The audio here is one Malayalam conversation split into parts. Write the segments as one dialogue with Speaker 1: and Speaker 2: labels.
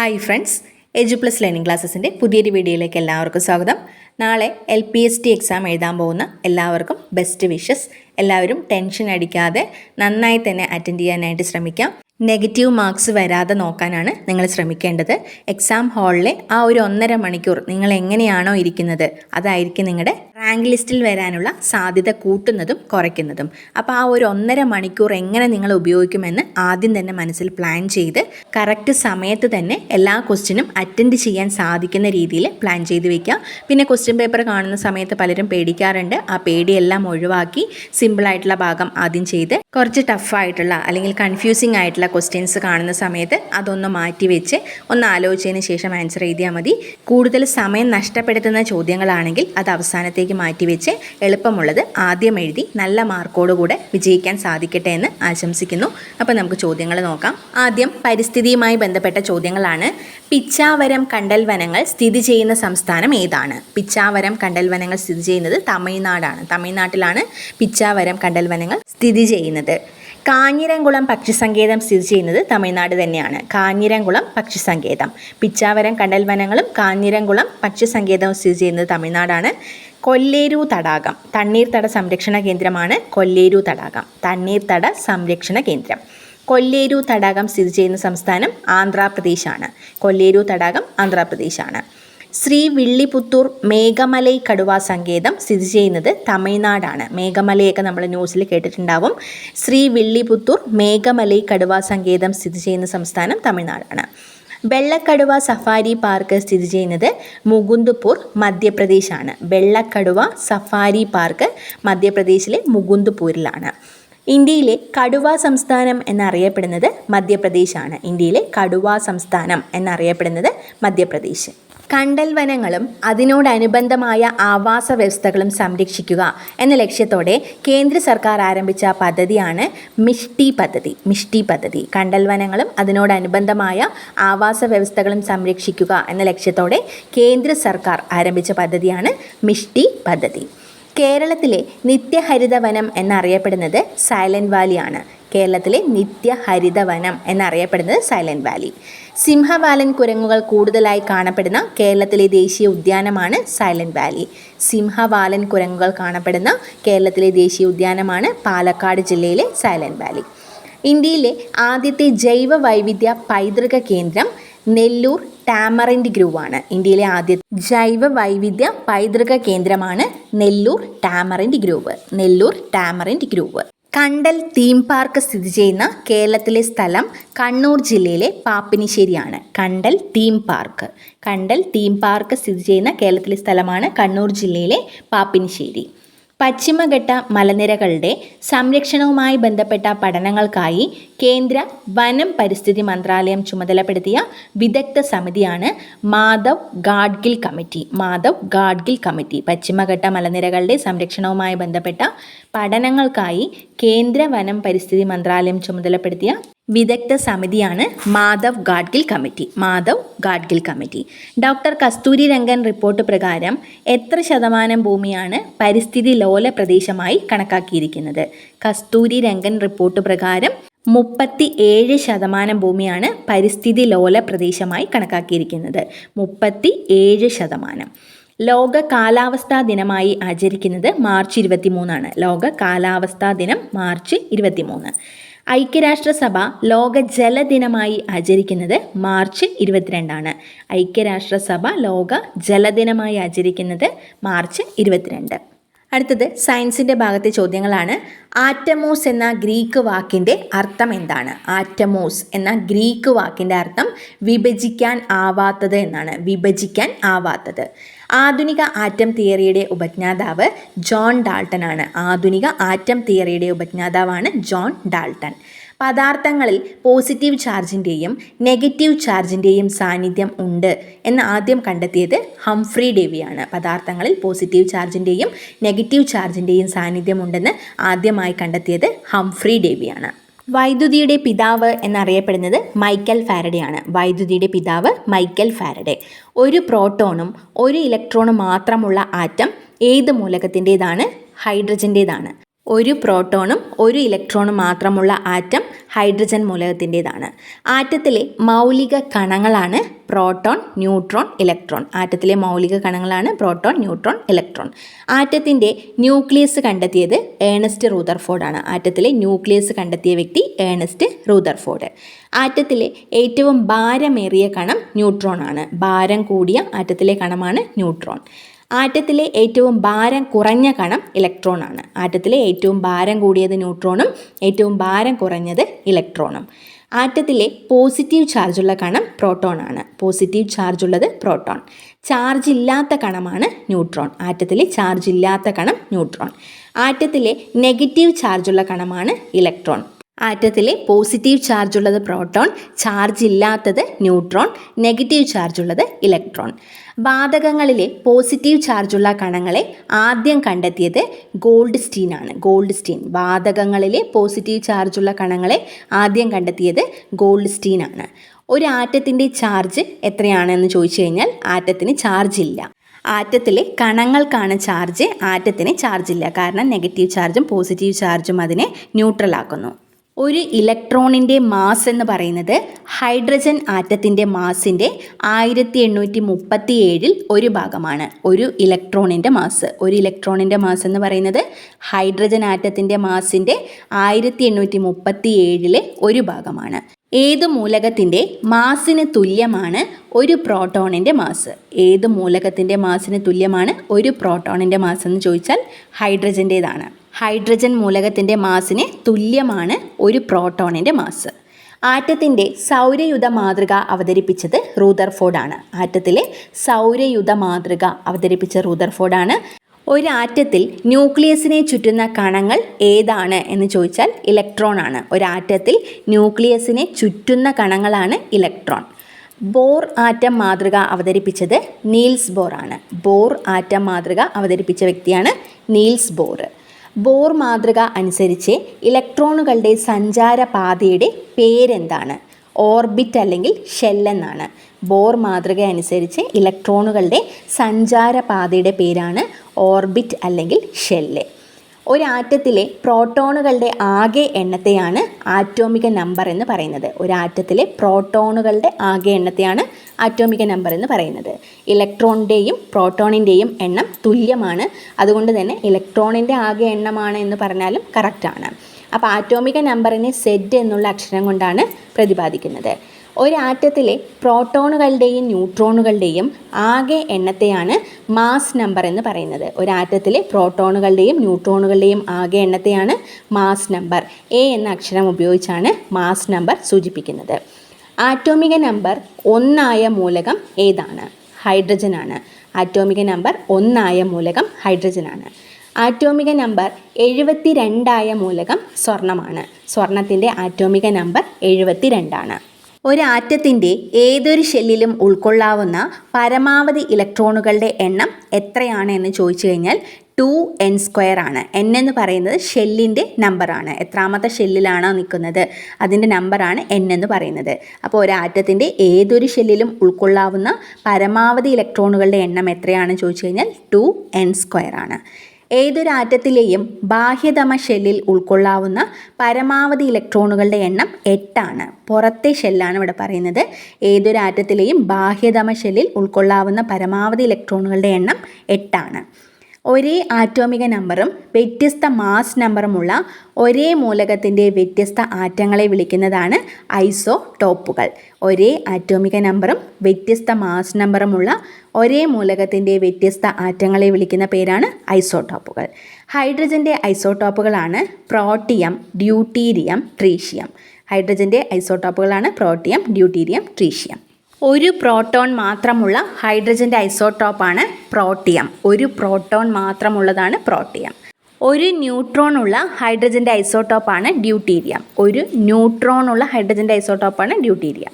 Speaker 1: Hi friends edu plus learning ക്ലാസ്സസിന്റെ പുതിയൊരു വീഡിയോയിലേക്ക് എല്ലാവർക്കും സ്വാഗതം. നാളെ L P S T exam എഴുതാൻ പോകുന്ന എല്ലാവർക്കും ബെസ്റ്റ് വിഷസ് എല്ലാവരും ടെൻഷൻ അടിക്കാതെ നന്നായി തന്നെ അറ്റൻഡ് ചെയ്യാനായിട്ട് ശ്രമിക്കാം. നെഗറ്റീവ് മാർക്സ് വരാതെ നോക്കാനാണ് നിങ്ങൾ ശ്രമിക്കേണ്ടത്. എക്സാം ഹാളിലെ ആ ഒരു ഒന്നര മണിക്കൂർ നിങ്ങൾ എങ്ങനെയാണോ ഇരിക്കുന്നത് അതായിരിക്കും നിങ്ങളുടെ റാങ്ക് ലിസ്റ്റിൽ വരാനുള്ള സാധ്യത കൂട്ടുന്നതും കുറയ്ക്കുന്നതും. അപ്പോൾ ആ ഒരു ഒന്നര മണിക്കൂർ എങ്ങനെ നിങ്ങൾ ഉപയോഗിക്കുമെന്ന് ആദ്യം തന്നെ മനസ്സിൽ പ്ലാൻ ചെയ്ത് കറക്റ്റ് സമയത്ത് തന്നെ എല്ലാ ക്വസ്റ്റ്യനും അറ്റൻഡ് ചെയ്യാൻ സാധിക്കുന്ന രീതിയിൽ പ്ലാൻ ചെയ്ത് വെക്കുക. പിന്നെ ക്വസ്റ്റ്യൻ പേപ്പർ കാണുന്ന സമയത്ത് പലരും പേടിക്കാറുണ്ട്. ആ പേടിയെല്ലാം ഒഴിവാക്കി സിമ്പിളായിട്ടുള്ള ഭാഗം ആദ്യം ചെയ്ത് കുറച്ച് ടഫായിട്ടുള്ള അല്ലെങ്കിൽ കൺഫ്യൂസിംഗ് ആയിട്ടുള്ള ക്വസ്റ്റ്യൻസ് കാണുന്ന സമയത്ത് അതൊന്ന് മാറ്റി വെച്ച് ഒന്ന് ആലോചിച്ചതിന് ശേഷം ആൻസർ എഴുതിയാൽ മതി. കൂടുതൽ സമയം നഷ്ടപ്പെടുത്തുന്ന ചോദ്യങ്ങളാണെങ്കിൽ അത് അവസാനത്തേക്ക് മാറ്റി വെച്ച് എളുപ്പമുള്ളത് ആദ്യം എഴുതി നല്ല മാർക്കോടുകൂടെ വിജയിക്കാൻ സാധിക്കട്ടെ എന്ന് ആശംസിക്കുന്നു. അപ്പോൾ നമുക്ക് ചോദ്യങ്ങൾ നോക്കാം. ആദ്യം പരിസ്ഥിതിയുമായി ബന്ധപ്പെട്ട ചോദ്യങ്ങളാണ്. പിച്ചാവരം കണ്ടൽ വനങ്ങൾ സ്ഥിതി ചെയ്യുന്ന സംസ്ഥാനം ഏതാണ്? പിച്ചാവരം കണ്ടൽ വനങ്ങൾ സ്ഥിതി ചെയ്യുന്നത് തമിഴ്നാടാണ്. തമിഴ്നാട്ടിലാണ് പിച്ചാവരം കണ്ടൽ വനങ്ങൾ സ്ഥിതി ചെയ്യുന്നത്. കാഞ്ഞിരംകുളം പക്ഷിസങ്കേതം സ്ഥിതി ചെയ്യുന്നത് തമിഴ്നാട് തന്നെയാണ്. കാഞ്ഞിരംകുളം പക്ഷിസങ്കേതം. പിച്ചാവരം കണ്ടൽ വനങ്ങളും കാഞ്ഞിരംകുളം പക്ഷിസങ്കേതവും സ്ഥിതി ചെയ്യുന്നത് തമിഴ്നാടാണ്. കൊല്ലേരു തടാകം. തണ്ണീർത്തട സംരക്ഷണ കേന്ദ്രമാണ് കൊല്ലേരു തടാകം. തണ്ണീർത്തട സംരക്ഷണ കേന്ദ്രം. കൊല്ലേരു തടാകം സ്ഥിതി ചെയ്യുന്ന സംസ്ഥാനം ആന്ധ്രാപ്രദേശാണ്. കൊല്ലേരു തടാകം ആന്ധ്രാപ്രദേശാണ്. ശ്രീ വിള്ളിപുത്തൂർ മേഘമലൈ കടുവ സങ്കേതം സ്ഥിതി ചെയ്യുന്നത് തമിഴ്നാടാണ്. മേഘമലയൊക്കെ നമ്മൾ ന്യൂസിൽ കേട്ടിട്ടുണ്ടാവും. ശ്രീ വിള്ളിപുത്തൂർ മേഘമലൈ കടുവ സങ്കേതം സ്ഥിതി ചെയ്യുന്ന സംസ്ഥാനം തമിഴ്നാടാണ്. വെള്ളക്കടുവ സഫാരി പാർക്ക് സ്ഥിതി ചെയ്യുന്നത് മുകുന്ദപൂർ മധ്യപ്രദേശാണ്. വെള്ളക്കടുവ സഫാരി പാർക്ക് മധ്യപ്രദേശിലെ മുകുന്ദപൂരിലാണ്. ഇന്ത്യയിലെ കടുവ സംസ്ഥാനം എന്നറിയപ്പെടുന്നത് മധ്യപ്രദേശാണ്. ഇന്ത്യയിലെ കടുവ സംസ്ഥാനം എന്നറിയപ്പെടുന്നത് മധ്യപ്രദേശ്. കണ്ടൽ വനങ്ങളും അതിനോടനുബന്ധമായ ആവാസ വ്യവസ്ഥകളും സംരക്ഷിക്കുക എന്ന ലക്ഷ്യത്തോടെ കേന്ദ്ര സർക്കാർ ആരംഭിച്ച പദ്ധതിയാണ് മിഷ്ടി പദ്ധതി. മിഷ്ടി പദ്ധതി. കണ്ടൽ വനങ്ങളും അതിനോടനുബന്ധമായ ആവാസ വ്യവസ്ഥകളും സംരക്ഷിക്കുക എന്ന ലക്ഷ്യത്തോടെ കേന്ദ്ര സർക്കാർ ആരംഭിച്ച പദ്ധതിയാണ് മിഷ്ടി പദ്ധതി. കേരളത്തിലെ നിത്യഹരിത വനം എന്നറിയപ്പെടുന്നത് സൈലന്റ് വാലിയാണ്. കേരളത്തിലെ നിത്യഹരിതവനം എന്നറിയപ്പെടുന്നത് സൈലന്റ് വാലി. സിംഹവാലൻ കുരങ്ങുകൾ കൂടുതലായി കാണപ്പെടുന്ന കേരളത്തിലെ ദേശീയ ഉദ്യാനമാണ് സൈലന്റ് വാലി. സിംഹവാലൻ കുരങ്ങുകൾ കാണപ്പെടുന്ന കേരളത്തിലെ ദേശീയ ഉദ്യാനമാണ് പാലക്കാട് ജില്ലയിലെ സൈലന്റ് വാലി. ഇന്ത്യയിലെ ആദ്യത്തെ ജൈവ വൈവിധ്യ പൈതൃക കേന്ദ്രം നെല്ലൂർ ടാമറിൻഡ് ഗ്രൂവാണ്. ഇന്ത്യയിലെ ആദ്യ ജൈവ വൈവിധ്യ പൈതൃക കേന്ദ്രമാണ് Nellur tamarind grove. Nellur tamarind grove. കണ്ടൽ തീം പാർക്ക് സ്ഥിതി ചെയ്യുന്ന കേരളത്തിലെ സ്ഥലം കണ്ണൂർ ജില്ലയിലെ പാപ്പിനിശ്ശേരിയാണ്. കണ്ടൽ തീം പാർക്ക്. കണ്ടൽ തീം പാർക്ക് സ്ഥിതി ചെയ്യുന്ന കേരളത്തിലെ സ്ഥലമാണ് കണ്ണൂർ ജില്ലയിലെ പാപ്പിനിശ്ശേരി. പശ്ചിമഘട്ട മലനിരകളുടെ സംരക്ഷണവുമായി ബന്ധപ്പെട്ട പഠനങ്ങൾക്കായി കേന്ദ്ര വനം പരിസ്ഥിതി മന്ത്രാലയം ചുമതലപ്പെടുത്തിയ വിദഗ്ധ സമിതിയാണ് മാധവ് ഗാഡ്ഗിൽ കമ്മിറ്റി. മാധവ് ഗാഡ്ഗിൽ കമ്മിറ്റി പശ്ചിമഘട്ട മലനിരകളുടെ സംരക്ഷണവുമായി ബന്ധപ്പെട്ട പഠനങ്ങൾക്കായി കേന്ദ്ര വനം പരിസ്ഥിതി മന്ത്രാലയം ചുമതലപ്പെടുത്തിയ വിദഗ്ധ സമിതിയാണ് Madhav Gadgil committee. Madhav Gadgil committee. Doctor Kasturirangan report പ്രകാരം എത്ര ശതമാനം ഭൂമിയാണ് പരിസ്ഥിതി ലോല പ്രദേശമായി കണക്കാക്കിയിരിക്കുന്നത്? കസ്തൂരി രംഗൻ റിപ്പോർട്ട് പ്രകാരം മുപ്പത്തി ഏഴ് ശതമാനം ഭൂമിയാണ് പരിസ്ഥിതി ലോല പ്രദേശമായി കണക്കാക്കിയിരിക്കുന്നത്. മുപ്പത്തി ഏഴ് ശതമാനം. ലോക കാലാവസ്ഥാ ദിനമായി ആചരിക്കുന്നത് മാർച്ച് ഇരുപത്തി മൂന്നാണ് ലോക കാലാവസ്ഥാ ദിനം മാർച്ച് ഇരുപത്തി മൂന്ന് ഐക്യരാഷ്ട്രസഭ ലോക ജലദിനമായി ആചരിക്കുന്നത് മാർച്ച് ഇരുപത്തിരണ്ടാണ്. ഐക്യരാഷ്ട്രസഭ ലോക ജലദിനമായി ആചരിക്കുന്നത് മാർച്ച് ഇരുപത്തിരണ്ട്. അടുത്തത് സയൻസിന്റെ ഭാഗത്തെ ചോദ്യങ്ങളാണ്. ആറ്റമോസ് എന്ന ഗ്രീക്ക് വാക്കിന്റെ അർത്ഥം എന്താണ്? ആറ്റമോസ് എന്ന ഗ്രീക്ക് വാക്കിന്റെ അർത്ഥം വിഭജിക്കാൻ ആവാത്തത് എന്നാണ്. വിഭജിക്കാൻ ആവാത്തത്. ആധുനിക ആറ്റം തിയറിയുടെ ഉപജ്ഞാതാവ് ജോൺ ഡാൾട്ടൺ ആണ് ആധുനിക ആറ്റം തിയറിയുടെ ഉപജ്ഞാതാവാണ് ജോൺ ഡാൾട്ടൺ പദാർത്ഥങ്ങളിൽ പോസിറ്റീവ് ചാർജിന്റെയും നെഗറ്റീവ് ചാർജിന്റെയും സാന്നിധ്യം ഉണ്ട് എന്ന് ആദ്യം കണ്ടെത്തിയത് ഹംഫ്രി ഡേവിയാണ്. പദാർത്ഥങ്ങളിൽ പോസിറ്റീവ് ചാർജിന്റെയും നെഗറ്റീവ് ചാർജിന്റെയും സാന്നിധ്യം ഉണ്ടെന്ന് ആദ്യമായി കണ്ടെത്തിയത് ഹംഫ്രി ഡേവിയാണ്. വൈദ്യുതിയുടെ പിതാവ് എന്നറിയപ്പെടുന്നത് മൈക്കൽ ഫാരഡെയാണ്. വൈദ്യുതിയുടെ പിതാവ് മൈക്കൽ ഫാരഡെ. ഒരു പ്രോട്ടോണും ഒരു ഇലക്ട്രോണും മാത്രമുള്ള ആറ്റം ഏത് മൂലകത്തിന്റേതാണ്? ഹൈഡ്രജന്റേതാണ്. ഒരു പ്രോട്ടോണും ഒരു ഇലക്ട്രോണും മാത്രമുള്ള ആറ്റം ഹൈഡ്രജൻ മൂലകത്തിന്റേതാണ്. ആറ്റത്തിലെ മൗലിക കണങ്ങളാണ് പ്രോട്ടോൺ ന്യൂട്രോൺ ഇലക്ട്രോൺ. ആറ്റത്തിലെ മൗലിക കണങ്ങളാണ് പ്രോട്ടോൺ ന്യൂട്രോൺ ഇലക്ട്രോൺ. ആറ്റത്തിന്റെ ന്യൂക്ലിയസ് കണ്ടെത്തിയത് ഏണസ്റ്റ് റൂതർഫോർഡാണ്. ആറ്റത്തിലെ ന്യൂക്ലിയസ് കണ്ടെത്തിയ വ്യക്തി ഏണസ്റ്റ് റൂദർഫോർഡ് ആറ്റത്തിലെ ഏറ്റവും ഭാരമേറിയ കണം ന്യൂട്രോൺ ആണ് ഭാരം കൂടിയ ആറ്റത്തിലെ കണമാണ് ന്യൂട്രോൺ. ആറ്റത്തിലെ ഏറ്റവും ഭാരം കുറഞ്ഞ കണം ഇലക്ട്രോൺ ആണ്. ആറ്റത്തിലെ ഏറ്റവും ഭാരം കൂടിയത് ന്യൂട്രോണും ഏറ്റവും ഭാരം കുറഞ്ഞത് ഇലക്ട്രോണും ആറ്റത്തിലെ പോസിറ്റീവ് ചാർജുള്ള കണം പ്രോട്ടോൺ ആണ്. പോസിറ്റീവ് ചാർജുള്ളത് പ്രോട്ടോൺ ചാർജ് ഇല്ലാത്ത കണമാണ് ന്യൂട്രോൺ ആറ്റത്തിലെ ചാർജ് ഇല്ലാത്ത കണം ന്യൂട്രോൺ ആറ്റത്തിലെ നെഗറ്റീവ് ചാർജുള്ള കണമാണ് ഇലക്ട്രോൺ ആറ്റത്തിലെ പോസിറ്റീവ് ചാർജുള്ളത് പ്രോട്ടോൺ ചാർജ് ഇല്ലാത്തത് ന്യൂട്രോൺ നെഗറ്റീവ് ചാർജുള്ളത് ഇലക്ട്രോൺ വാതകങ്ങളിലെ പോസിറ്റീവ് ചാർജുള്ള കണങ്ങളെ ആദ്യം കണ്ടെത്തിയത് ഗോൾഡ് സ്റ്റീൻ ആണ്. ഗോൾഡ് സ്റ്റീൻ വാതകങ്ങളിലെ പോസിറ്റീവ് ചാർജുള്ള കണങ്ങളെ ആദ്യം കണ്ടെത്തിയത് ഗോൾഡ് സ്റ്റീൻ ആണ്. ഒരു ആറ്റത്തിന്റെ ചാർജ് എത്രയാണെന്ന് ചോദിച്ചു കഴിഞ്ഞാൽ ആറ്റത്തിന് ചാർജ് ഇല്ല. ആറ്റത്തിലെ കണങ്ങൾക്കാണ് ചാർജ് ആറ്റത്തിന് ചാർജ് ഇല്ല. കാരണം നെഗറ്റീവ് ചാർജും പോസിറ്റീവ് ചാർജും അതിനെ ന്യൂട്രൽ ആക്കുന്നു. ഒരു ഇലക്ട്രോണിന്റെ മാസ് എന്ന് പറയുന്നത് ഹൈഡ്രജൻ ആറ്റത്തിന്റെ മാസിന്റെ ആയിരത്തി എണ്ണൂറ്റി മുപ്പത്തി ഏഴിൽ ഒരു ഭാഗമാണ്. ഒരു ഇലക്ട്രോണിന്റെ മാസ്. ഒരു ഇലക്ട്രോണിന്റെ മാസ് എന്ന് പറയുന്നത് ഹൈഡ്രജൻ ആറ്റത്തിന്റെ മാസിന്റെ ആയിരത്തി എണ്ണൂറ്റി മുപ്പത്തി ഏഴിലെ ഒരു ഭാഗമാണ്. ഏത് മൂലകത്തിന്റെ മാസിന് തുല്യമാണ് ഒരു പ്രോട്ടോണിന്റെ മാസ്? ഏത് മൂലകത്തിന്റെ മാസിന് തുല്യമാണ് ഒരു പ്രോട്ടോണിന്റെ മാസ് എന്ന് ചോദിച്ചാൽ ഹൈഡ്രജന്റേതാണ് ഹൈഡ്രജൻ മൂലകത്തിന്റെ മാസിന് തുല്യമാണ് ഒരു പ്രോട്ടോണിന്റെ മാസ്. ആറ്റത്തിന്റെ സൗരയുധ മാതൃക അവതരിപ്പിച്ചത് റൂദർഫോർഡാണ് ആറ്റത്തിലെ സൗരയുധ മാതൃക അവതരിപ്പിച്ച റൂദർഫോർഡാണ് ഒരാറ്റത്തിൽ ന്യൂക്ലിയസിനെ ചുറ്റുന്ന കണങ്ങൾ ഏതാണ് എന്ന് ചോദിച്ചാൽ ഇലക്ട്രോൺ ആണ്. ഒരാറ്റത്തിൽ ന്യൂക്ലിയസിനെ ചുറ്റുന്ന കണങ്ങളാണ് ഇലക്ട്രോൺ. ബോർ ആറ്റം മാതൃക അവതരിപ്പിച്ചത് നീൽസ് ബോർ ആണ്. ബോർ ആറ്റം മാതൃക അവതരിപ്പിച്ച വ്യക്തിയാണ് നീൽസ് ബോർ. ബോർ മാതൃക അനുസരിച്ച് ഇലക്ട്രോണുകളുടെ സഞ്ചാരപാതയുടെ പേരെന്താണ്? ഓർബിറ്റ് അല്ലെങ്കിൽ ഷെല്ലെന്നാണ് ബോർ മാതൃക അനുസരിച്ച് ഇലക്ട്രോണുകളുടെ സഞ്ചാരപാതയുടെ പേരാണ് ഓർബിറ്റ് അല്ലെങ്കിൽ ഷെല്ല്. ഒരു ആറ്റത്തിലെ പ്രോട്ടോണുകളുടെ ആകെ എണ്ണത്തെയാണ് ആറ്റോമിക നമ്പർ എന്ന് പറയുന്നത്. ഒരാറ്റത്തിലെ പ്രോട്ടോണുകളുടെ ആകെ എണ്ണത്തെയാണ് ആറ്റോമിക നമ്പർ എന്ന് പറയുന്നത്. ഇലക്ട്രോണിന്റെയും പ്രോട്ടോണിന്റെയും എണ്ണം തുല്യമാണ്. അതുകൊണ്ട് തന്നെ ഇലക്ട്രോണിന്റെ ആകെ എണ്ണമാണ് എന്ന് പറഞ്ഞാലും കറക്റ്റാണ് അപ്പോൾ ആറ്റോമിക നമ്പറിനെ സെഡ് എന്നുള്ള അക്ഷരം കൊണ്ടാണ് പ്രതിപാദിക്കുന്നത്. ഒരു ആറ്റത്തിലെ പ്രോട്ടോണുകളുടെയും ന്യൂട്രോണുകളുടെയും ആകെ എണ്ണത്തെയാണ് മാസ് നമ്പർ എന്ന് പറയുന്നത്. ഒരാറ്റത്തിലെ പ്രോട്ടോണുകളുടെയും ന്യൂട്രോണുകളുടെയും ആകെ എണ്ണത്തെയാണ് മാസ് നമ്പർ. എ എന്ന അക്ഷരം ഉപയോഗിച്ചാണ് മാസ് നമ്പർ സൂചിപ്പിക്കുന്നത്. ആറ്റോമിക നമ്പർ ഒന്നായ മൂലകം ഏതാണ്? ഹൈഡ്രജൻ ആണ്. ആറ്റോമിക നമ്പർ ഒന്നായ മൂലകം ഹൈഡ്രജൻ ആണ്. ആറ്റോമിക നമ്പർ എഴുപത്തി രണ്ടായ മൂലകം സ്വർണമാണ് സ്വർണത്തിന്റെ ആറ്റോമിക നമ്പർ എഴുപത്തി രണ്ടാണ് ഒരു ആറ്റത്തിന്റെ ഏതൊരു ഷെല്ലിലും ഉൾക്കൊള്ളാവുന്ന പരമാവധി ഇലക്ട്രോണുകളുടെ എണ്ണം എത്രയാണ് എന്ന് ചോദിച്ചു കഴിഞ്ഞാൽ ടു എൻ സ്ക്വയർ ആണ്. എൻ എന്ന് പറയുന്നത് ഷെല്ലിന്റെ നമ്പറാണ്. എത്രാമത്തെ ഷെല്ലിലാണോ നിൽക്കുന്നത്? അതിന്റെ നമ്പറാണ് എൻ എന്ന് പറയുന്നത്. അപ്പോൾ ഒരു ആറ്റത്തിന്റെ ഏതൊരു ഷെല്ലിലും ഉൾക്കൊള്ളാവുന്ന പരമാവധി ഇലക്ട്രോണുകളുടെ എണ്ണം എത്രയാണെന്ന് ചോദിച്ചു കഴിഞ്ഞാൽ ടു എൻ സ്ക്വയർ ആണ്. ഏതൊരു ആറ്റത്തിലെയും ബാഹ്യതമ ഷെല്ലിൽ ഉൾക്കൊള്ളാവുന്ന പരമാവധി ഇലക്ട്രോണുകളുടെ എണ്ണം എട്ടാണ്. പുറത്തെ ഷെല്ലാണ് ഇവിടെ പറയുന്നത്. ഏതൊരാറ്റത്തിലെയും ബാഹ്യതമ ഷെല്ലിൽ ഉൾക്കൊള്ളാവുന്ന പരമാവധി ഇലക്ട്രോണുകളുടെ എണ്ണം എട്ടാണ്. ഒരേ ആറ്റോമിക നമ്പറും വ്യത്യസ്ത മാസ് നമ്പറുമുള്ള ഒരേ മൂലകത്തിന്റെ വ്യത്യസ്ത ആറ്റങ്ങളെ വിളിക്കുന്നതാണ് ഐസോ ടോപ്പുകൾ ഒരേ ആറ്റോമിക നമ്പറും വ്യത്യസ്ത മാസ് നമ്പറുമുള്ള ഒരേ മൂലകത്തിന്റെ വ്യത്യസ്ത ആറ്റങ്ങളെ വിളിക്കുന്ന പേരാണ് ഐസോടോപ്പുകൾ. ഹൈഡ്രജന്റെ ഐസോടോപ്പുകളാണ് പ്രോട്ടിയം ഡ്യൂട്ടീരിയം ട്രീഷ്യം. ഹൈഡ്രജന്റെ ഐസോടോപ്പുകളാണ് പ്രോട്ടിയം ഡ്യൂട്ടീരിയം ട്രീഷ്യം. ഒരു പ്രോട്ടോൺ മാത്രമുള്ള ഹൈഡ്രജന്റെ ഐസോട്ടോപ്പാണ് പ്രോട്ടിയം. ഒരു പ്രോട്ടോൺ മാത്രമുള്ളതാണ് പ്രോട്ടിയം. ഒരു ന്യൂട്രോൺ ഉള്ള ഹൈഡ്രജന്റെ ഐസോട്ടോപ്പാണ് ഡ്യൂട്ടീരിയം. ഒരു ന്യൂട്രോൺ ഉള്ള ഹൈഡ്രജന്റെ ഐസോട്ടോപ്പാണ് ഡ്യൂട്ടീരിയം.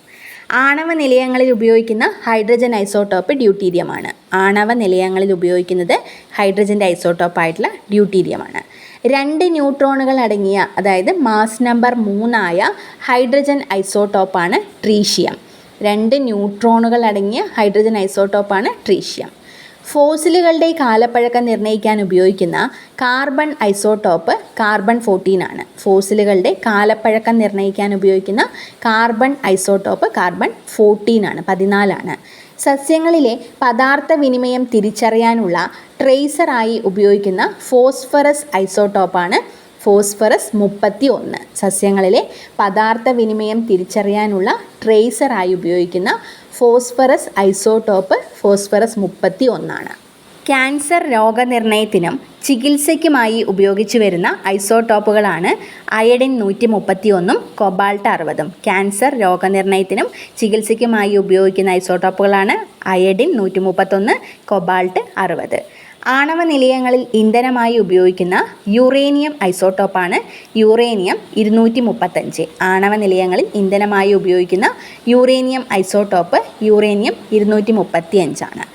Speaker 1: ആണവ നിലയങ്ങളിൽ ഉപയോഗിക്കുന്ന ഹൈഡ്രജൻ ഐസോട്ടോപ്പ് ഡ്യൂട്ടീരിയമാണ്. ആണവ നിലയങ്ങളിൽ ഉപയോഗിക്കുന്നത് ഹൈഡ്രജന്റെ ഐസോട്ടോപ്പായിട്ടുള്ള ഡ്യൂട്ടീരിയമാണ്. രണ്ട് ന്യൂട്രോണുകൾ അടങ്ങിയ അതായത് മാസ് നമ്പർ മൂന്നായ ഹൈഡ്രജൻ ഐസോട്ടോപ്പാണ് ട്രീഷ്യം. രണ്ട് ന്യൂട്രോണുകൾ അടങ്ങിയ ഹൈഡ്രജൻ ഐസോട്ടോപ്പാണ് ട്രീഷ്യം. ഫോസിലുകളുടെ കാലപ്പഴക്കം നിർണയിക്കാൻ ഉപയോഗിക്കുന്ന കാർബൺ ഐസോടോപ്പ് കാർബൺ ഫോർട്ടീൻ ആണ്. ഫോസിലുകളുടെ കാലപ്പഴക്കം നിർണയിക്കാൻ ഉപയോഗിക്കുന്ന കാർബൺ ഐസോടോപ്പ് കാർബൺ ഫോർട്ടീൻ ആണ് പതിനാലാണ് സസ്യങ്ങളിലെ പദാർത്ഥ വിനിമയം തിരിച്ചറിയാനുള്ള ട്രേസറായി ഉപയോഗിക്കുന്ന ഫോസ്ഫറസ് ഐസോടോപ്പാണ് ഫോസ്ഫറസ് മുപ്പത്തി ഒന്ന് സസ്യങ്ങളിലെ പദാർത്ഥ വിനിമയം തിരിച്ചറിയാനുള്ള ട്രേസറായി ഉപയോഗിക്കുന്ന ഫോസ്ഫറസ് ഐസോടോപ്പ് ഫോസ്ഫറസ് മുപ്പത്തി ഒന്നാണ് ക്യാൻസർ രോഗനിർണയത്തിനും ചികിത്സയ്ക്കുമായി ഉപയോഗിച്ചു വരുന്ന ഐസോടോപ്പുകളാണ് അയഡിൻ നൂറ്റി മുപ്പത്തി ഒന്നും കൊബാൾട്ട് അറുപതും. ക്യാൻസർ രോഗനിർണയത്തിനും ചികിത്സയ്ക്കുമായി ഉപയോഗിക്കുന്ന ഐസോടോപ്പുകളാണ് അയഡിൻ നൂറ്റി മുപ്പത്തൊന്ന് കൊബാൾട്ട് അറുപത്. ആണവ നിലയങ്ങളിൽ ഇന്ധനമായി ഉപയോഗിക്കുന്ന യുറേനിയം ഐസോട്ടോപ്പാണ് യുറേനിയം ഇരുന്നൂറ്റി മുപ്പത്തഞ്ച് ആണവ നിലയങ്ങളിൽ ഇന്ധനമായി ഉപയോഗിക്കുന്ന യുറേനിയം ഐസോട്ടോപ്പ് യുറേനിയം ഇരുന്നൂറ്റി മുപ്പത്തി അഞ്ചാണ്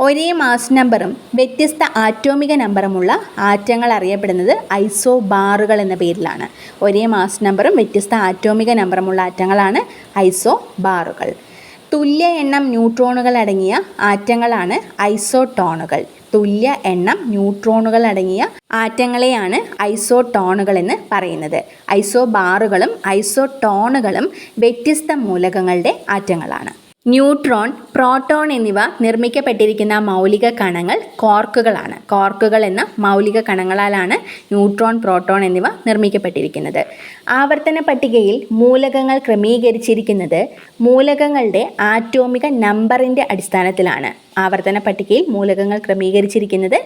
Speaker 1: ഒരേ മാസ് നമ്പറും വ്യത്യസ്ത ആറ്റോമിക നമ്പറുമുള്ള ആറ്റങ്ങൾ അറിയപ്പെടുന്നത് ഐസോ ബാറുകൾ എന്ന പേരിലാണ്. ഒരേ മാസ് നമ്പറും വ്യത്യസ്ത ആറ്റോമിക നമ്പറുമുള്ള ആറ്റങ്ങളാണ് ഐസോ ബാറുകൾ തുല്യ എണ്ണം ന്യൂട്രോണുകൾ അടങ്ങിയ ആറ്റങ്ങളാണ് ഐസോട്ടോണുകൾ തുല്യ എണ്ണം ന്യൂട്രോണുകൾ അടങ്ങിയ ആറ്റങ്ങളെയാണ് ഐസോടോണുകൾ എന്ന് പറയുന്നത്. ഐസോബാറുകളും ഐസോടോണുകളും വ്യത്യസ്ത മൂലകങ്ങളുടെ ആറ്റങ്ങളാണ്. ന്യൂട്രോൺ പ്രോട്ടോൺ എന്നിവ നിർമ്മിക്കപ്പെട്ടിരിക്കുന്ന മൗലിക കണങ്ങൾ കോർക്കുകളാണ്. കോർക്കുകൾ എന്ന മൗലിക കണങ്ങളാലാണ് ന്യൂട്രോൺ പ്രോട്ടോൺ എന്നിവ നിർമ്മിക്കപ്പെട്ടിരിക്കുന്നത്. ആവർത്തന പട്ടികയിൽ മൂലകങ്ങൾ ക്രമീകരിച്ചിരിക്കുന്നത് മൂലകങ്ങളുടെ ആറ്റോമിക നമ്പറിന്റെ അടിസ്ഥാനത്തിലാണ്. ആവർത്തന പട്ടികയിൽ മൂലകങ്ങൾ ക്രമീകരിച്ചിരിക്കുന്നത്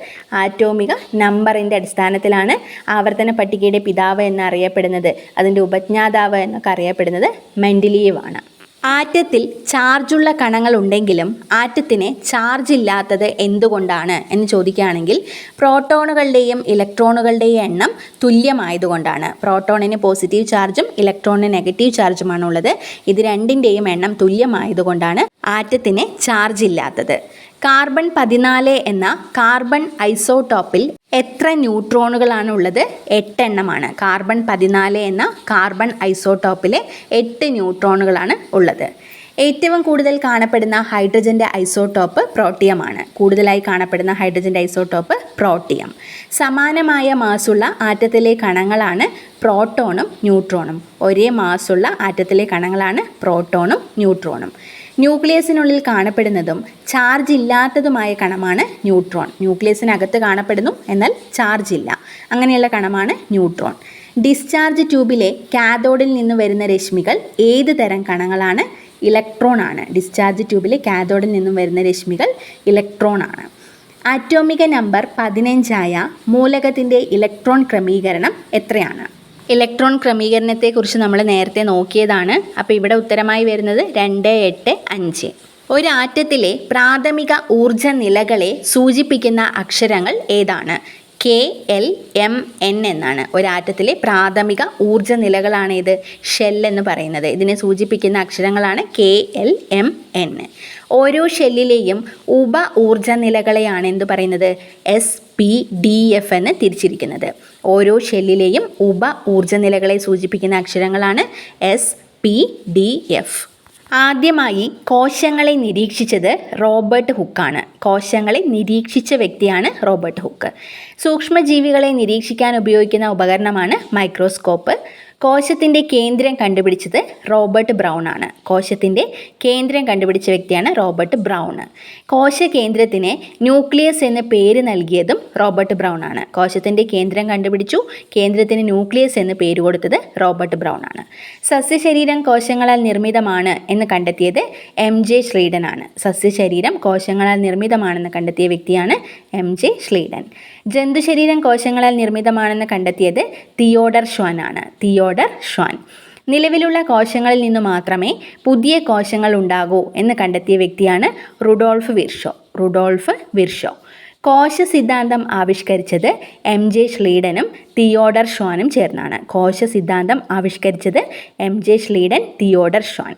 Speaker 1: ആറ്റോമിക നമ്പറിന്റെ അടിസ്ഥാനത്തിലാണ് ആവർത്തന പട്ടികയുടെ പിതാവ് എന്നറിയപ്പെടുന്നത്. അതിന്റെ ഉപജ്ഞാതാവ് എന്നൊക്കെ അറിയപ്പെടുന്നത് മെൻഡിലീവ് ആണ് ആറ്റത്തിൽ ചാർജുള്ള കണങ്ങൾ ഉണ്ടെങ്കിലും ആറ്റത്തിന് ചാർജ് ഇല്ലാത്തത് എന്തുകൊണ്ടാണ് എന്ന് ചോദിക്കുകയാണെങ്കിൽ പ്രോട്ടോണുകളുടെയും ഇലക്ട്രോണുകളുടെയും എണ്ണം തുല്യമായതുകൊണ്ടാണ്. പ്രോട്ടോണിന് പോസിറ്റീവ് ചാർജും ഇലക്ട്രോണിന് നെഗറ്റീവ് ചാർജുമാണ് ഉള്ളത് ഇത് രണ്ടിന്റെയും എണ്ണം തുല്യമായതുകൊണ്ടാണ് ആറ്റത്തിന് ചാർജ് ഇല്ലാത്തത് കാർബൺ പതിനാല് എന്ന കാർബൺ ഐസോടോപ്പിൽ എത്ര ന്യൂട്രോണുകളാണ് ഉള്ളത് എട്ടെണ്ണമാണ്. കാർബൺ പതിനാല് എന്ന കാർബൺ ഐസോടോപ്പിലെ എട്ട് ന്യൂട്രോണുകളാണ് ഉള്ളത്. ഏറ്റവും കൂടുതൽ കാണപ്പെടുന്ന ഹൈഡ്രജന്റെ ഐസോടോപ്പ് പ്രോട്ടിയമാണ്. കൂടുതലായി കാണപ്പെടുന്ന ഹൈഡ്രജന്റെ ഐസോടോപ്പ് പ്രോട്ടിയം. സമാനമായ മാസുള്ള ആറ്റത്തിലെ കണങ്ങളാണ് പ്രോട്ടോണും ന്യൂട്രോണും. ഒരേ മാസുള്ള ആറ്റത്തിലെ കണങ്ങളാണ് പ്രോട്ടോണും ന്യൂട്രോണും. ന്യൂക്ലിയസിനുള്ളിൽ കാണപ്പെടുന്നതും ചാർജ് ഇല്ലാത്തതുമായ കണമാണ് ന്യൂട്രോൺ. ന്യൂക്ലിയസിനകത്ത് കാണപ്പെടുന്നു എന്നാൽ ചാർജ് ഇല്ല. അങ്ങനെയുള്ള കണമാണ് ന്യൂട്രോൺ. ഡിസ്ചാർജ് ട്യൂബിലെ കാഥോഡിൽ നിന്ന് വരുന്ന രശ്മികൾ ഏത് തരം കണങ്ങളാണ്? ഇലക്ട്രോൺ ആണ് ഡിസ്ചാർജ് ട്യൂബിലെ കാഥോഡിൽ നിന്നും വരുന്ന രശ്മികൾ ഇലക്ട്രോൺ ആണ് ആറ്റോമിക നമ്പർ പതിനഞ്ചായ മൂലകത്തിന്റെ ഇലക്ട്രോൺ ക്രമീകരണം എത്രയാണ്? ഇലക്ട്രോൺ ക്രമീകരണത്തെക്കുറിച്ച് നമ്മൾ നേരത്തെ നോക്കിയതാണ്. അപ്പോൾ ഇവിടെ ഉത്തരമായി വരുന്നത് രണ്ട് എട്ട് അഞ്ച്. ഒരാറ്റത്തിലെ പ്രാഥമിക ഊർജ നിലകളെ സൂചിപ്പിക്കുന്ന അക്ഷരങ്ങൾ ഏതാണ്? കെ എൽ എം എൻ എന്നാണ്. ഒരാറ്റത്തിലെ പ്രാഥമിക ഊർജ നിലകളാണ് ഇത്. ഷെൽ എന്ന് പറയുന്നത്. ഇതിനെ സൂചിപ്പിക്കുന്ന അക്ഷരങ്ങളാണ് കെ എൽ എം എൻ ഓരോ ഷെല്ലിലെയും ഉപ ഊർജ നിലകളെയാണ് എന്ത് പറയുന്നത്? എസ് പി ഡി എഫ് എന്ന് തിരിച്ചിരിക്കുന്നത്. ഓരോ ഷെല്ലിലെയും ഉപ ഊർജ നിലകളെ സൂചിപ്പിക്കുന്ന അക്ഷരങ്ങളാണ് എസ് പി ഡി എഫ് ആദ്യമായി കോശങ്ങളെ നിരീക്ഷിച്ചത് റോബർട്ട് ഹുക്കാണ്. കോശങ്ങളെ നിരീക്ഷിച്ച വ്യക്തിയാണ് റോബർട്ട് ഹുക്ക്. സൂക്ഷ്മജീവികളെ നിരീക്ഷിക്കാൻ ഉപയോഗിക്കുന്ന ഉപകരണമാണ് മൈക്രോസ്കോപ്പ്. കോശത്തിന്റെ കേന്ദ്രം കണ്ടുപിടിച്ചത് റോബർട്ട് ബ്രൗൺ ആണ്. കോശത്തിന്റെ കേന്ദ്രം കണ്ടുപിടിച്ച വ്യക്തിയാണ് റോബർട്ട് ബ്രൗൺ. കോശ കേന്ദ്രത്തിന് ന്യൂക്ലിയസ് എന്ന പേര് നൽകിയതും റോബർട്ട് ബ്രൗൺ ആണ്. കോശത്തിന്റെ കേന്ദ്രം കണ്ടുപിടിച്ചു കേന്ദ്രത്തിന് ന്യൂക്ലിയസ് എന്ന് പേര് കൊടുത്തത് റോബർട്ട് ബ്രൗൺ ആണ്. സസ്യശരീരം കോശങ്ങളാൽ നിർമ്മിതമാണ് എന്ന് കണ്ടെത്തിയത് എം ജെ ശ്രീഡൻ ആണ്. സസ്യശരീരം കോശങ്ങളാൽ നിർമ്മിതമാണെന്ന് കണ്ടെത്തിയ വ്യക്തിയാണ് എം ജെ ശ്രീഡൻ. ജന്തുശരീരം കോശങ്ങളാൽ നിർമ്മിതമാണെന്ന് കണ്ടെത്തിയത് തിയോഡർ ഷ്വാൻ ആണ്. തിയോഡർ ഷ്വാൻ നിലവിലുള്ള കോശങ്ങളിൽ നിന്ന് മാത്രമേ പുതിയ കോശങ്ങൾ ഉണ്ടാകൂ എന്ന് കണ്ടെത്തിയ വ്യക്തിയാണ് റുഡോൾഫ് വിർഷോ. Rudolf Virchow. കോശ സിദ്ധാന്തം ആവിഷ്കരിച്ചത് എം ജെ ഷ്ലീഡനും തിയോഡർ ഷ്വാനും ചേർന്നാണ്. കോശ സിദ്ധാന്തം ആവിഷ്കരിച്ചത് M J Schleiden Theodor Schwann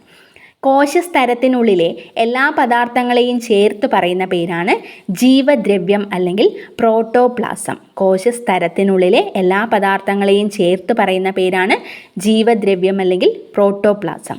Speaker 1: കോശസ്തരത്തിനുള്ളിലെ എല്ലാ പദാർത്ഥങ്ങളെയും ചേർത്ത് പറയുന്ന പേരാണ് ജീവദ്രവ്യം അല്ലെങ്കിൽ പ്രോട്ടോപ്ലാസം. കോശസ്തരത്തിനുള്ളിലെ എല്ലാ പദാർത്ഥങ്ങളെയും ചേർത്ത് പറയുന്ന പേരാണ് ജീവദ്രവ്യം അല്ലെങ്കിൽ പ്രോട്ടോപ്ലാസം.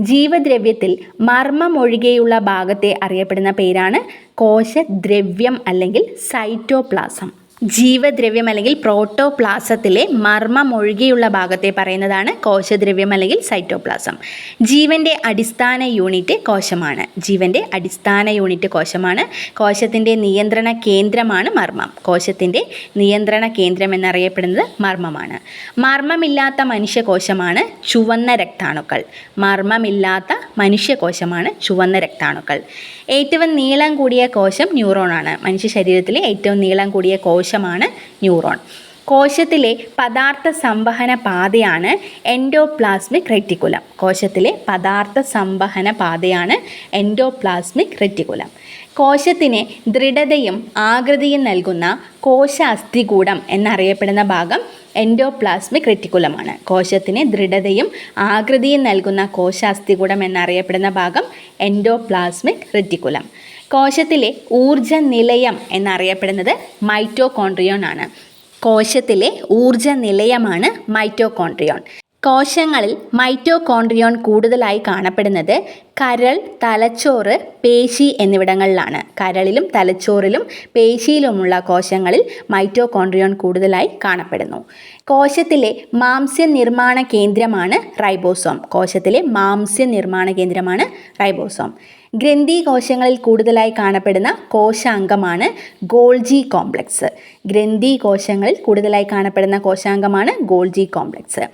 Speaker 1: ജീവദ്രവ്യത്തിൽ മർമ്മമൊഴികെയുള്ള ഭാഗത്തെ അറിയപ്പെടുന്ന പേരാണ് കോശദ്രവ്യം അല്ലെങ്കിൽ സൈറ്റോപ്ലാസം. ജീവദ്രവ്യം അല്ലെങ്കിൽ പ്രോട്ടോപ്ലാസത്തിലെ മർമ്മം ഒഴികെയുള്ള ഭാഗത്തെ പറയുന്നതാണ് കോശദ്രവ്യം അല്ലെങ്കിൽ സൈറ്റോപ്ലാസം. ജീവന്റെ അടിസ്ഥാന യൂണിറ്റ് കോശമാണ്. ജീവന്റെ അടിസ്ഥാന യൂണിറ്റ് കോശമാണ്. കോശത്തിന്റെ നിയന്ത്രണ കേന്ദ്രമാണ് മർമ്മം. കോശത്തിന്റെ നിയന്ത്രണ കേന്ദ്രം എന്നറിയപ്പെടുന്നത് മർമ്മമാണ്. മർമ്മമില്ലാത്ത മനുഷ്യകോശമാണ് ചുവന്ന രക്താണുക്കൾ. മർമ്മമില്ലാത്ത മനുഷ്യകോശമാണ് ചുവന്ന രക്താണുക്കൾ. ഏറ്റവും നീളം കൂടിയ കോശം ന്യൂറോണാണ്. മനുഷ്യ ശരീരത്തിലെ ഏറ്റവും നീളം കൂടിയ കോശമാണ് ന്യൂറോൺ. കോശത്തിലെ പദാർത്ഥ സംവഹന പാതയാണ് എൻഡോപ്ലാസ്മിക് റെറ്റിക്കുലം കോശത്തിലെ പദാർത്ഥ സംവഹന പാതയാണ് എൻഡോപ്ലാസ്മിക് റെറ്റിക്കുലം കോശത്തിന് ദൃഢതയും ആകൃതിയും നൽകുന്ന കോശ അസ്ഥികൂടം എന്നറിയപ്പെടുന്ന ഭാഗം എൻഡോപ്ലാസ്മിക് റെറ്റിക്കുലമാണ് കോശത്തിന് ദൃഢതയും ആകൃതിയും നൽകുന്ന കോശ അസ്ഥികൂടം എന്നറിയപ്പെടുന്ന ഭാഗം എൻഡോപ്ലാസ്മിക് റെറ്റിക്കുലം കോശത്തിലെ ഊർജ നിലയം എന്നറിയപ്പെടുന്നത് മൈറ്റോകോൺട്രിയോൺ ആണ്. കോശത്തിലെ ഊർജ നിലയമാണ് മൈറ്റോകോൺട്രിയോൺ കോശങ്ങളിൽ മൈറ്റോകോൺട്രിയോൺ കൂടുതലായി കാണപ്പെടുന്നത് കരൾ തലച്ചോറ് പേശി എന്നിവിടങ്ങളിലാണ്. കരളിലും തലച്ചോറിലും പേശിയിലുമുള്ള കോശങ്ങളിൽ മൈറ്റോകോൺട്രിയോൺ കൂടുതലായി കാണപ്പെടുന്നു. കോശത്തിലെ മാംസ്യ നിർമ്മാണ കേന്ദ്രമാണ് റൈബോസോം. കോശത്തിലെ മാംസ്യ നിർമ്മാണ കേന്ദ്രമാണ് റൈബോസോം. ഗ്രന്ഥി കോശങ്ങളിൽ കൂടുതലായി കാണപ്പെടുന്ന കോശാംഗമാണ് ഗോൾജി കോംപ്ലക്സ്. ഗ്രന്ഥി കോശങ്ങളിൽ കൂടുതലായി കാണപ്പെടുന്ന കോശാംഗമാണ് ഗോൾജി കോംപ്ലക്സ്.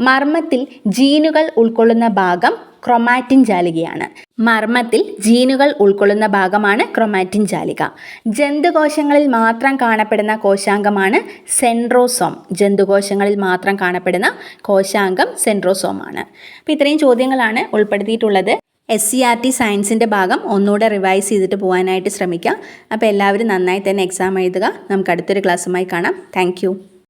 Speaker 1: മർമ്മത്തിൽ ജീനുകൾ ഉൾക്കൊള്ളുന്ന ഭാഗം ക്രൊമാറ്റിൻ ജാലികയാണ്. മർമ്മത്തിൽ ജീനുകൾ ഉൾക്കൊള്ളുന്ന ഭാഗമാണ് ക്രൊമാറ്റിൻ ജാലിക. ജന്തുകോശങ്ങളിൽ മാത്രം കാണപ്പെടുന്ന കോശാംഗമാണ് സെൻട്രോസോം. ജന്തുകോശങ്ങളിൽ മാത്രം കാണപ്പെടുന്ന കോശാംഗം സെൻട്രോസോമാണ്. അപ്പോൾ ഇത്രയും ചോദ്യങ്ങളാണ് ഉൾപ്പെടുത്തിയിട്ടുള്ളത്. എസ് സി ആർ ടി സയൻസിന്റെ ഭാഗം ഒന്നുകൂടെ റിവൈസ് ചെയ്തിട്ട് പോകാനായിട്ട് ശ്രമിക്കാം. അപ്പോൾ എല്ലാവരും നന്നായി തന്നെ എക്സാം എഴുതുക. നമുക്ക് അടുത്തൊരു ക്ലാസ്സുമായി കാണാം. താങ്ക്